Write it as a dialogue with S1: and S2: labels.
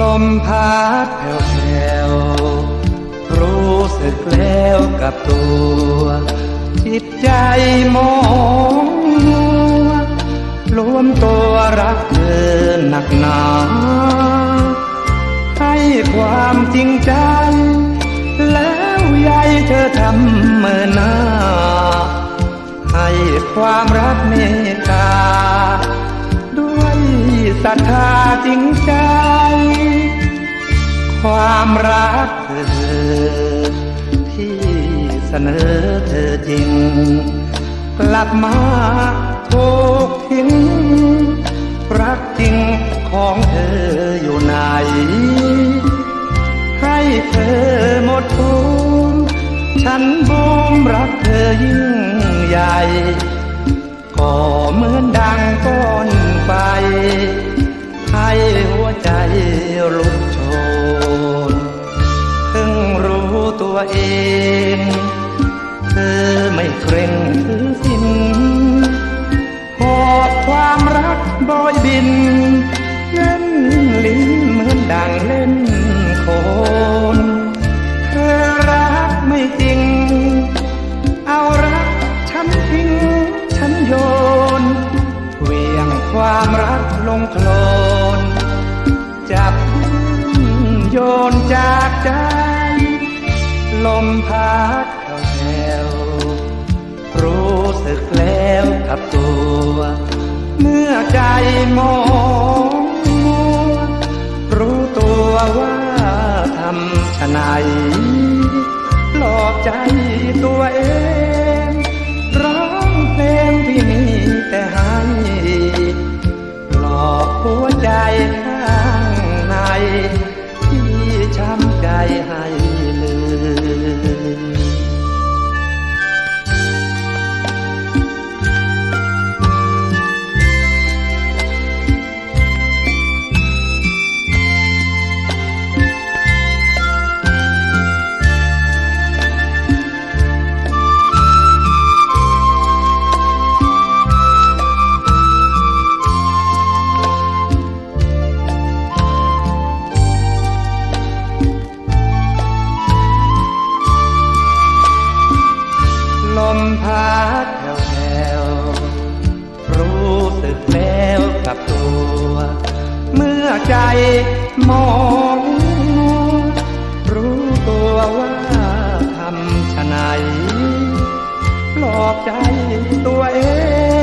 S1: ลมพัดแผ่วแผ่วๆรู้สึกแล้วกับตัว จิตใจมองมัวรวมตัวรักเธอหนักหนาให้ความจริงใจ แล้วยายเธอทำเมื่อหน้าให้ความรักเมตตา ศรัทธาจริงใจ ความรักเธอ ที่เสนอเธอจริง กลับมาถูกทิ้ง รักจริงของเธออยู่ไหน ให้เธอหมดทุนฉันบูมรักเธอยิ่งใหญ่ก็เหมือนดังก้อนไฟ ใจลุกโชนเพิ่งรู้ตัวเอง เธอไม่เกรงถือสินหอบความรักบอยบินเล่นลิ้นเหมือนดังเล่นโคนเธอรักไม่จริง เอารักฉันทิ้งฉันโยน เวียงความรักลงโคลน จับโยนจากใจ ลมพัดแผ่วรู้สึกแล้วกับตัว เมื่อใจมองมัวรู้ตัวว่าทำชะไหนหลอกใจตัวเอง ใจให้ มพัดแผ่วๆรู้สึกแล้วกับตัว เมื่อใจมองรู้ตัวว่าทำชะไหนหลอกใจตัวเอง